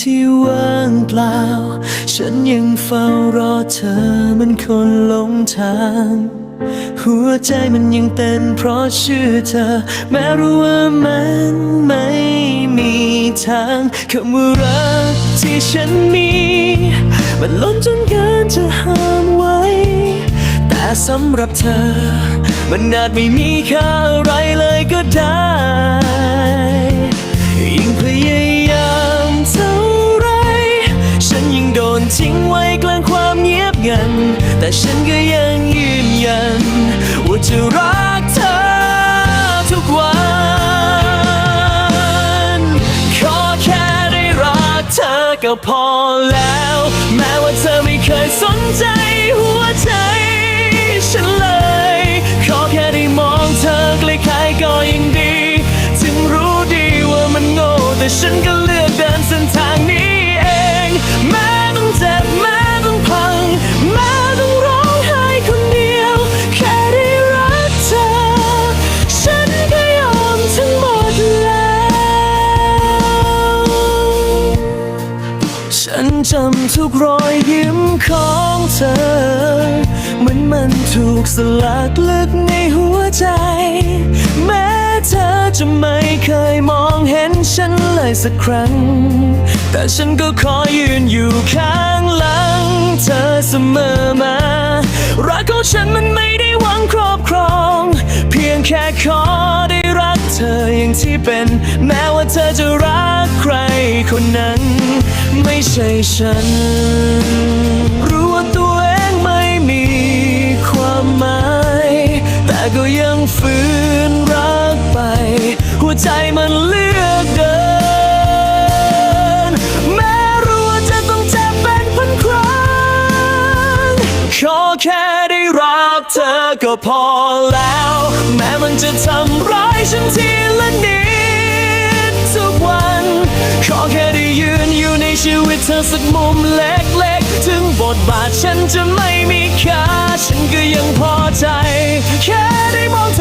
ที่ว่างเปล่า ฉันยังเฝ้ารอเธอมันคนหลงทาง หัวใจมันยังเต้นเพราะชื่อเธอ แม้รู้ว่ามันไม่มีทางคำว่ารักที่ฉันมี มันล้นจนเกินจะห้ามไว้ แต่สำหรับเธอ มันอาจไม่มีค่าอะไรเลยก็ได้ ฉันก็ยังยืนยัน ว่าจะรักเธอทุกวัน ขอแค่ได้รักเธอก็พอแล้ว แม้ว่าเธอไม่เคยสนใจ จำทุกรอยยิ้มของเธอ เหมือนมันถูกสลักลึกในหัวใจ แม้เธอจะไม่เคยมองเห็นฉันเลยสักครั้ง แต่ฉันก็ขอยืนอยู่ข้างหลัง เธอเสมอมา รักของฉันมันไม่ได้หวังครอบครอง เพียงแค่ขอได้รักเธออย่างที่เป็น แม้ว่าเธอจะรักใครคนนั้น ไม่ใช่ฉัน รู้ว่าตัวเองไม่มีความหมาย แต่ก็ยังฝืนรักไป หัวใจมันเลือกเดิน แม้รู้ว่าจะต้องเจ็บเป็นพันครั้งขอแค่ได้รักเธอก็พอแล้ว แม้มันจะทำร้ายฉันทีละนิด เธอสักมุมเล็กๆ ถึงบทบาทฉันจะไม่มีค่า ฉันก็ยังพอใจ แค่ได้มอง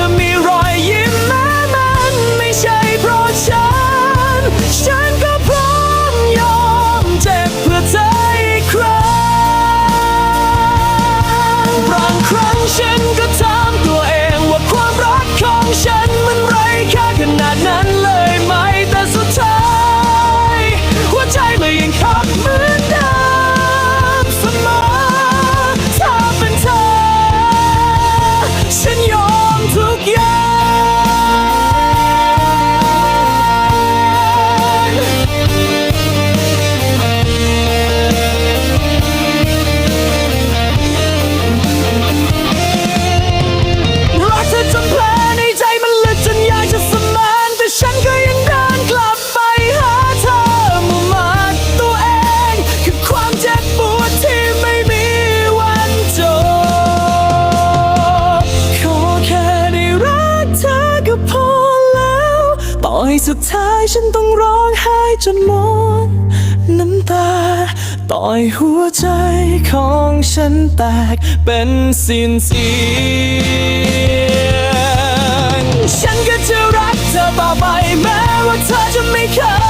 อยสุดท้ายฉันต้องร้องไห้จนหมดน้ำตา ต่อยหัวใจของฉันแตกเป็นสิ้นเสียง ฉันก็จะรักเธอต่อไปแม้ว่าเธอจะไม่เค